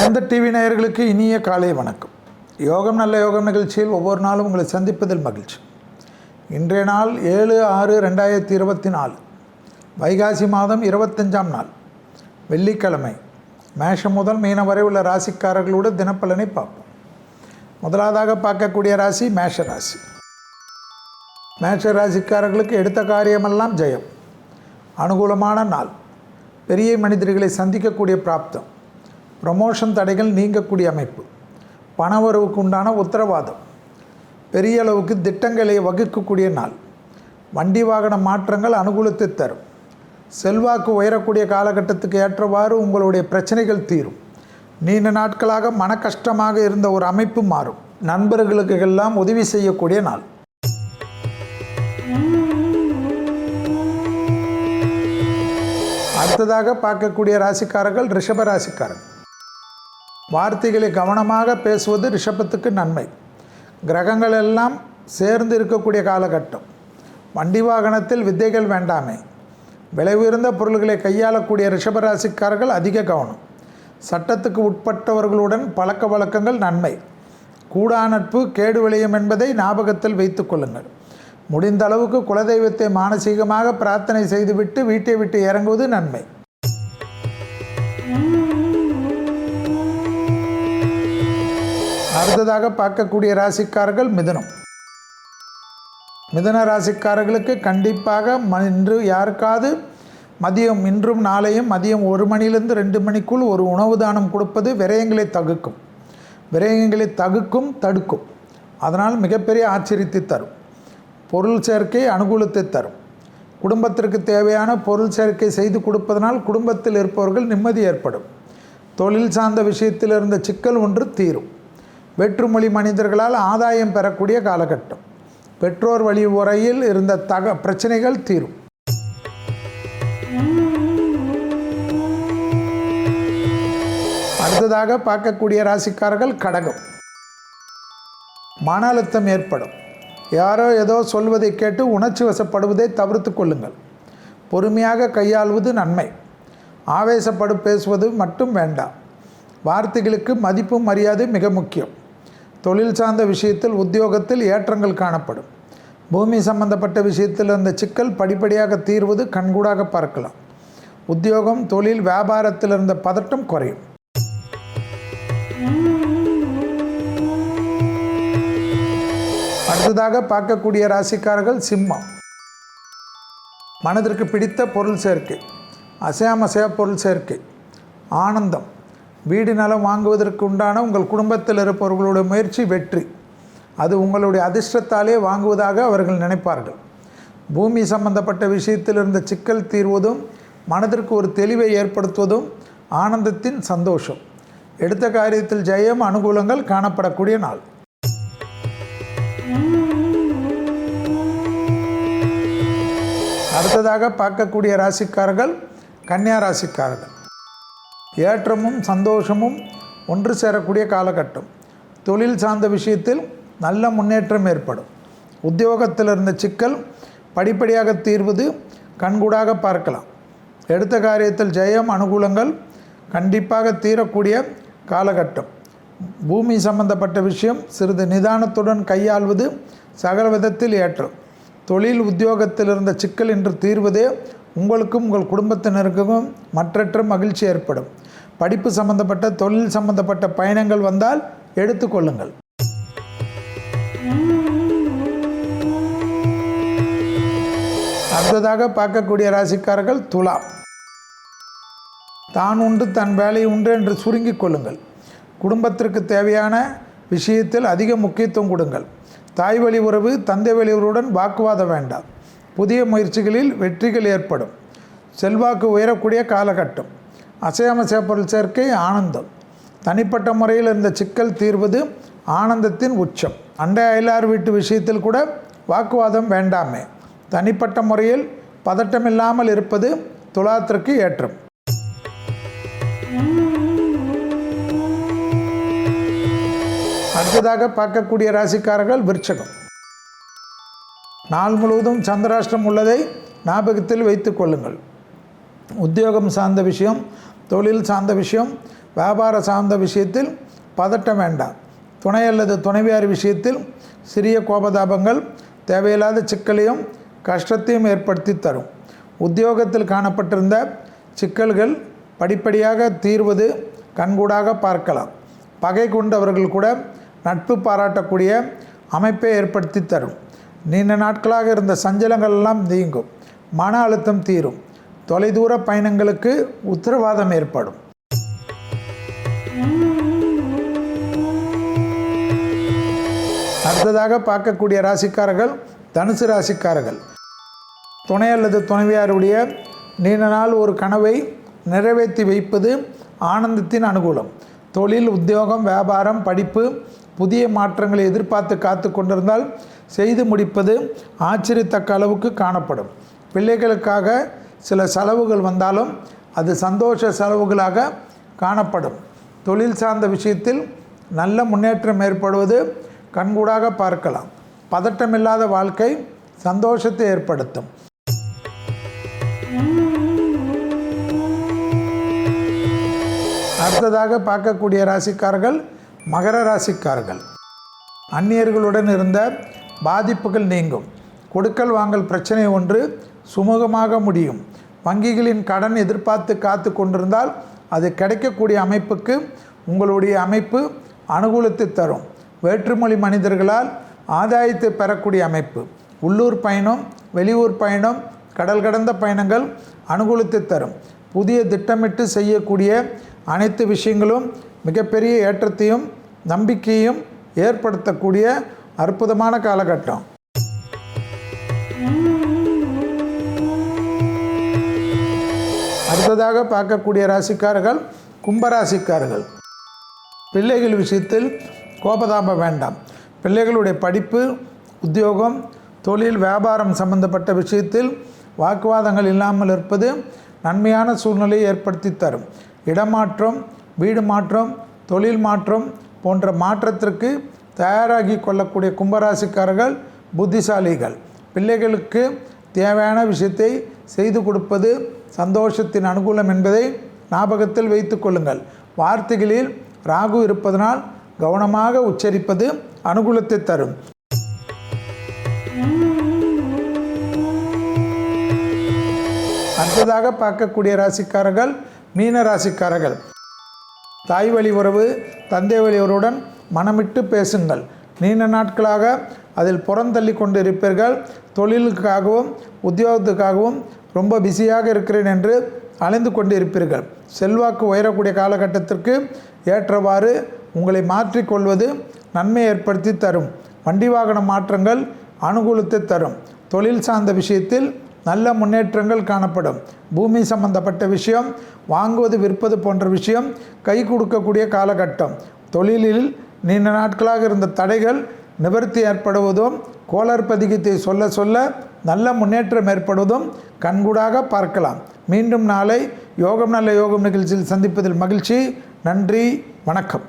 எந்த டிவி நேயர்களுக்கு இனிய காலை வணக்கம். யோகம் நல்ல யோகம் நிகழ்ச்சியில் ஒவ்வொரு நாளும் உங்களை சந்திப்பதில் மகிழ்ச்சி. இன்றைய நாள் ஏழு ஆறு ரெண்டாயிரத்தி இருபத்தி நாலு. வைகாசி மாதம் இருபத்தஞ்சாம் நாள். வெள்ளிக்கிழமை. மேஷம் முதல் மீனம் வரை உள்ள ராசிக்காரர்களோடு தினப்பலனை பார்ப்போம். முதலாவதாக பார்க்கக்கூடிய ராசி மேஷ ராசி. மேஷ ராசிக்காரர்களுக்கு எடுத்த காரியமெல்லாம் ஜெயம். அனுகூலமான நாள். பெரிய மனிதர்களை சந்திக்கக்கூடிய பிராப்தம். ப்ரமோஷன் தடைகள் நீங்கக்கூடிய அமைப்பு. பணவரவுக்கு உண்டான உத்தரவாதம். பெரிய அளவுக்கு திட்டங்களை வகுக்கக்கூடிய நாள். வண்டி வாகன மாற்றங்கள் அனுகூலத்தை தரும். செல்வாக்கு உயரக்கூடிய காலகட்டத்துக்கு ஏற்றவாறு உங்களுடைய பிரச்சனைகள் தீரும். நீண்ட நாட்களாக மன கஷ்டமாக இருந்த ஒரு அமைப்பு மாறும். நண்பர்களுக்கு எல்லாம் உதவி செய்யக்கூடிய நாள். அடுத்ததாக பார்க்கக்கூடிய ராசிக்காரர்கள் ரிஷப ராசிக்காரர்கள். வார்த்தைகளை கவனமாக பேசுவது ரிஷபத்துக்கு நன்மை. கிரகங்கள் எல்லாம் சேர்ந்து இருக்கக்கூடிய காலகட்டம். வண்டி வாகனத்தில் வித்தைகள் வேண்டாமே. விலை உயர்ந்த பொருள்களை கையாளக்கூடிய ரிஷபராசிக்காரர்கள் அதிக கவனம். சட்டத்துக்கு உட்பட்டவர்களுடன் பழக்க வழக்கங்கள் நன்மை. கூடா நட்பு கேடு விளையும் என்பதை ஞாபகத்தில் வைத்து கொள்ளுங்கள். முடிந்த அளவுக்கு குலதெய்வத்தை மானசீகமாக பிரார்த்தனை செய்துவிட்டு வீட்டை விட்டு இறங்குவது நன்மை. அடுத்ததாக பார்க்கக்கூடிய ராசிக்காரர்கள் மிதனம். மிதன ராசிக்காரர்களுக்கு கண்டிப்பாக ம- இன்று யாருக்காவது மதியம் இன்றும் நாளையும் மதியம் ஒரு மணிலிருந்து ரெண்டு மணிக்குள் ஒரு உணவு தானம் கொடுப்பது விரயங்களை தகுக்கும். விரயங்களை தகுக்கும் தடுக்கும். அதனால் மிகப்பெரிய ஆச்சரியத்தை தரும். பொருள் சேர்க்கை அனுகூலத்தை தரும். குடும்பத்திற்கு தேவையான பொருள் சேர்க்கை செய்து கொடுப்பதனால் குடும்பத்தில் இருப்பவர்கள் நிம்மதி ஏற்படும். தொழில் சார்ந்த விஷயத்தில் இருந்த சிக்கல் ஒன்று தீரும். வெற்றுமொழி மனிதர்களால் ஆதாயம் பெறக்கூடிய காலகட்டம். பெற்றோர் வழி உரையில் இருந்த தக பிரச்சனைகள் தீரும். அடுத்ததாக பார்க்கக்கூடிய ராசிக்காரர்கள் கடகம். மன அழுத்தம் ஏற்படும். யாரோ ஏதோ சொல்வதை கேட்டு உணர்ச்சி வசப்படுவதை தவிர்த்து கொள்ளுங்கள். பொறுமையாக கையாள்வது நன்மை. ஆவேசப்படு பேசுவது மட்டும் வேண்டாம். வார்த்தைகளுக்கு மதிப்பும் மரியாதை மிக முக்கியம். தொழில் சார்ந்த விஷயத்தில் உத்தியோகத்தில் ஏற்றங்கள் காணப்படும். பூமி சம்பந்தப்பட்ட விஷயத்தில் இருந்த சிக்கல் படிப்படியாக தீர்வது கண்கூடாக பார்க்கலாம். உத்தியோகம் தொழில் வியாபாரத்தில் இருந்த பதட்டம் குறையும். அடுத்ததாக பார்க்கக்கூடிய ராசிக்காரர்கள் சிம்மம். மனதிற்கு பிடித்த பொருள் சேர்க்கை. அசையாமசையா பொருள் சேர்க்கை. ஆனந்தம். வீடு நலம் வாங்குவதற்கு உண்டான உங்கள் குடும்பத்தில் இருப்பவர்களுடைய முயற்சி வெற்றி. அது உங்களுடைய அதிர்ஷ்டத்தாலே வாங்குவதாக அவர்கள் நினைப்பார்கள். பூமி சம்பந்தப்பட்ட விஷயத்தில் இருந்த சிக்கல் தீர்வதும் மனதிற்கு ஒரு தெளிவை ஏற்படுத்துவதும் ஆனந்தத்தின் சந்தோஷம். எடுத்த காரியத்தில் ஜெயம் அனுகூலங்கள் காணப்படக்கூடிய நாள். அடுத்ததாக பார்க்கக்கூடிய ராசிக்காரர்கள் கன்னியா ராசிக்காரர்கள். ஏற்றமும் சந்தோஷமும் ஒன்று சேரக்கூடிய காலகட்டம். தொழில் சார்ந்த விஷயத்தில் நல்ல முன்னேற்றம் ஏற்படும். உத்தியோகத்தில் இருந்த சிக்கல் படிப்படியாக தீர்வது கண்கூடாக பார்க்கலாம். எடுத்த காரியத்தில் ஜெயம் அனுகூலங்கள் கண்டிப்பாக தீரக்கூடிய காலகட்டம். பூமி சம்பந்தப்பட்ட விஷயம் சிறிது நிதானத்துடன் கையாள்வது சகல விதத்தில் ஏற்றம். தொழில் உத்தியோகத்தில் இருந்த சிக்கல் என்று தீர்வதே உங்களுக்கும் உங்கள் குடும்பத்தினருக்கும் மற்றற்ற மகிழ்ச்சி ஏற்படும். படிப்பு சம்பந்தப்பட்ட தொழில் சம்பந்தப்பட்ட பயணங்கள் வந்தால் எடுத்துக்கொள்ளுங்கள் அடுத்ததாக பார்க்கக்கூடிய ராசிக்காரர்கள் துலாம். தான் உண்டு தன் வேலை உண்டு என்று சுருங்கிக் கொள்ளுங்கள். குடும்பத்திற்கு தேவையான விஷயத்தில் அதிக முக்கியத்துவம் கொடுங்கள். தாய் வழி உறவு தந்தை வழி உறவுடன் வாக்குவாதம் வேண்டாம். புதிய முயற்சிகளில் வெற்றிகள் ஏற்படும். செல்வாக்கு உயரக்கூடிய காலகட்டம். அசையாமசைய பொருள் சேர்க்கை ஆனந்தம். தனிப்பட்ட முறையில் இருந்த சிக்கல் தீர்வது ஆனந்தத்தின் உச்சம். அண்டை அயலார் வீட்டு விஷயத்தில் கூட வாக்குவாதம் வேண்டாமே. தனிப்பட்ட முறையில் பதட்டமில்லாமல் இருப்பது துலாத்திற்கு ஏற்றம். அடுத்ததாக பார்க்கக்கூடிய ராசிக்காரர்கள் விருச்சகம். நாள் முழுவதும் சந்திராஷ்டிரம் உள்ளதை ஞாபகத்தில் வைத்து கொள்ளுங்கள். உத்தியோகம் சார்ந்த விஷயம் தொழில் சார்ந்த விஷயம் வியாபார சார்ந்த விஷயத்தில் பதட்டம் வேண்டாம். துணை அல்லது துணைவியார் விஷயத்தில் சிறிய கோபதாபங்கள் தேவையில்லாத சிக்கலையும் கஷ்டத்தையும் ஏற்படுத்தி தரும். உத்தியோகத்தில் காணப்பட்டிருந்த சிக்கல்கள் படிப்படியாக தீர்வது கண்கூடாக பார்க்கலாம். பகை கொண்டவர்கள் கூட நட்பு பாராட்டக்கூடிய அமைப்பை ஏற்படுத்தி தரும். நீண்ட நாட்களாக இருந்த சஞ்சலங்கள் எல்லாம் நீங்கும். மன அழுத்தம் தீரும். தொலைதூர பயணங்களுக்கு உத்தரவாதம் ஏற்படும். அடுத்ததாக பார்க்கக்கூடிய ராசிக்காரர்கள் தனுசு ராசிக்காரர்கள். துணை அல்லது துணைவியாருடைய நீண்ட நாள் ஒரு கனவை நிறைவேற்றி வைப்பது ஆனந்தத்தின் அனுகூலம். தொழில் உத்தியோகம் வியாபாரம் படிப்பு புதிய மாற்றங்களை எதிர்பார்த்து காத்து கொண்டிருந்தால் செய்து முடிப்பது ஆச்சரியத்தக்க அளவுக்கு காணப்படும். பிள்ளைகளுக்காக சில செலவுகள் வந்தாலும் அது சந்தோஷ செலவுகளாக காணப்படும். தொழில் சார்ந்த விஷயத்தில் நல்ல முன்னேற்றம் ஏற்படுவது கண்கூடாக பார்க்கலாம். பதட்டமில்லாத வாழ்க்கை சந்தோஷத்தை ஏற்படுத்தும். அடுத்ததாக பார்க்கக்கூடிய ராசிக்காரர்கள் மகர ராசிக்காரர்கள். அந்நியர்களுடன் இருந்த பாதிப்புகள் நீங்கும். கொடுக்கல் வாங்கல் பிரச்சனை ஒன்று சுமூகமாக முடியும். வங்கிகளின் கடன் எதிர்பார்த்து காத்து கொண்டிருந்தால் அது கிடைக்கக்கூடிய அமைப்புக்கு உங்களுடைய அமைப்பு அனுகூலத்தை தரும். வேற்றுமொழி மனிதர்களால் ஆதாயத்தை பெறக்கூடிய அமைப்பு. உள்ளூர் பயணம் வெளியூர் பயணம் கடல் கடந்த பயணங்கள் அனுகூலத்தை தரும். புதிய திட்டமிட்டு செய்யக்கூடிய அனைத்து விஷயங்களும் மிகப்பெரிய ஏற்றத்தையும் நம்பிக்கையும் ஏற்படுத்தக்கூடிய அற்புதமான காலகட்டம். அடுத்ததாக பார்க்கக்கூடிய ராசிக்காரர்கள் கும்பராசிக்காரர்கள். பிள்ளைகள் விஷயத்தில் கோபதாபம் வேண்டாம். பிள்ளைகளுடைய படிப்பு உத்தியோகம் தொழில் வியாபாரம் சம்பந்தப்பட்ட விஷயத்தில் வாக்குவாதங்கள் இல்லாமல் இருப்பது நன்மையான சூழ்நிலையை ஏற்படுத்தி தரும். இடமாற்றம் வீடு மாற்றம் தொழில் மாற்றம் போன்ற மாற்றத்திற்கு தயாராகி கொள்ளக்கூடிய கும்பராசிக்காரர்கள் புத்திசாலிகள். பிள்ளைகளுக்கு தேவையான விஷயத்தை செய்து கொடுப்பது சந்தோஷத்தின் அனுகூலம் என்பதை ஞாபகத்தில் வைத்து கொள்ளுங்கள். வார்த்தைகளில் ராகு இருப்பதனால் கவனமாக உச்சரிப்பது அனுகூலத்தை தரும். அடுத்ததாக பார்க்கக்கூடிய ராசிக்காரர்கள் மீன ராசிக்காரர்கள். தாய் வழி உறவு தந்தை வழி உறவுடன் மனமிட்டு பேசுங்கள். நீண்ட நாட்களாக அதில் புறந்தள்ளி கொண்டு இருப்பீர்கள் தொழிலுக்காகவும் உத்தியோகத்துக்காகவும் ரொம்ப பிஸியாக இருக்கிறேன் என்று அலைந்து கொண்டு இருப்பீர்கள் செல்வாக்கு உயரக்கூடிய காலகட்டத்திற்கு ஏற்றவாறு உங்களை மாற்றிக்கொள்வது நன்மை ஏற்படுத்தி தரும். வண்டி வாகன மாற்றங்கள் அனுகூலத்தை தரும். தொழில் சார்ந்த விஷயத்தில் நல்ல முன்னேற்றங்கள் காணப்படும். பூமி சம்பந்தப்பட்ட விஷயம் வாங்குவது விற்பது போன்ற விஷயம் கை கொடுக்கக்கூடிய காலகட்டம். தொழிலில் நீண்ட நாட்களாக இருந்த தடைகள் நிவர்த்தி ஏற்படுவதும் கோளர் பதிகத்தை சொல்ல சொல்ல நல்ல முன்னேற்றம் ஏற்படுவதும் கண்கூடாக பார்க்கலாம். மீண்டும் நாளை யோகம் நல்ல யோகம் நிகழ்ச்சியில் சந்திப்பதில் மகிழ்ச்சி. நன்றி. வணக்கம்.